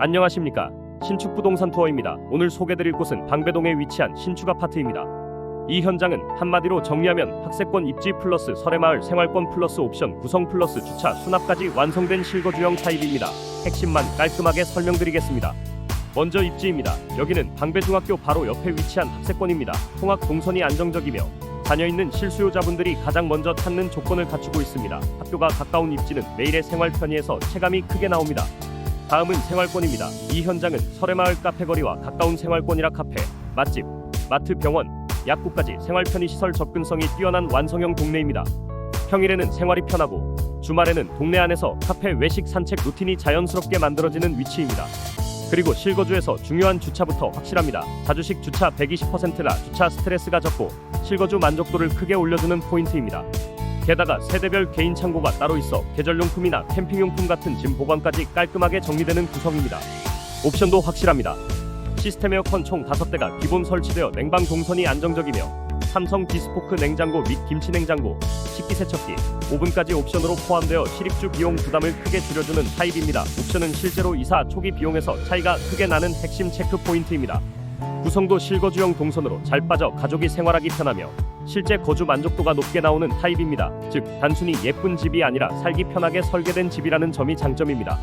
안녕하십니까. 신축 부동산 투어입니다. 오늘 소개드릴 곳은 방배동에 위치한 신축 아파트입니다. 이 현장은 한마디로 정리하면 학세권 입지 플러스 설해마을 생활권 플러스 옵션 구성 플러스 주차 수납까지 완성된 실거주형 타입입니다. 핵심만 깔끔하게 설명드리겠습니다. 먼저 입지입니다. 여기는 방배중학교 바로 옆에 위치한 학세권입니다. 통학 동선이 안정적이며 자녀 있는 실수요자분들이 가장 먼저 찾는 조건을 갖추고 있습니다. 학교가 가까운 입지는 매일의 생활 편의에서 체감이 크게 나옵니다. 다음은 생활권입니다. 이 현장은 설해마을 카페거리와 가까운 생활권이라 카페, 맛집, 마트, 병원, 약국까지 생활 편의시설 접근성이 뛰어난 완성형 동네입니다. 평일에는 생활이 편하고 주말에는 동네 안에서 카페 외식 산책 루틴이 자연스럽게 만들어지는 위치입니다. 그리고 실거주에서 중요한 주차부터 확실합니다. 자주식 주차 120%라 주차 스트레스가 적고 실거주 만족도를 크게 올려주는 포인트입니다. 게다가 세대별 개인 창고가 따로 있어 계절용품이나 캠핑용품 같은 짐 보관까지 깔끔하게 정리되는 구성입니다. 옵션도 확실합니다. 시스템 에어컨 총 5대가 기본 설치되어 냉방 동선이 안정적이며 삼성 비스포크 냉장고 및 김치 냉장고, 식기 세척기, 오븐까지 옵션으로 포함되어 실입주 비용 부담을 크게 줄여주는 타입입니다. 옵션은 실제로 이사 초기 비용에서 차이가 크게 나는 핵심 체크 포인트입니다. 구성도 실거주형 동선으로 잘 빠져 가족이 생활하기 편하며 실제 거주 만족도가 높게 나오는 타입입니다. 즉 단순히 예쁜 집이 아니라 살기 편하게 설계된 집이라는 점이 장점입니다.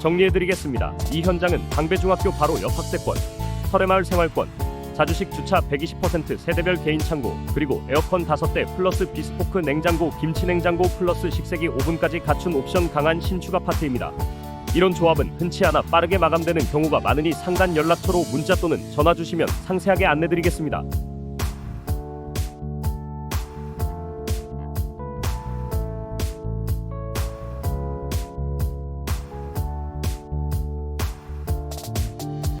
정리해드리겠습니다. 이 현장은 방배중학교 바로 옆 학세권, 설해마을 생활권, 자주식 주차 120% 세대별 개인 창고, 그리고 에어컨 5대 플러스 비스포크 냉장고, 김치 냉장고 플러스 식세기 오븐까지 갖춘 옵션 강한 신축 아파트입니다. 이런 조합은 흔치 않아 빠르게 마감되는 경우가 많으니 상단 연락처로 문자 또는 전화 주시면 상세하게 안내드리겠습니다.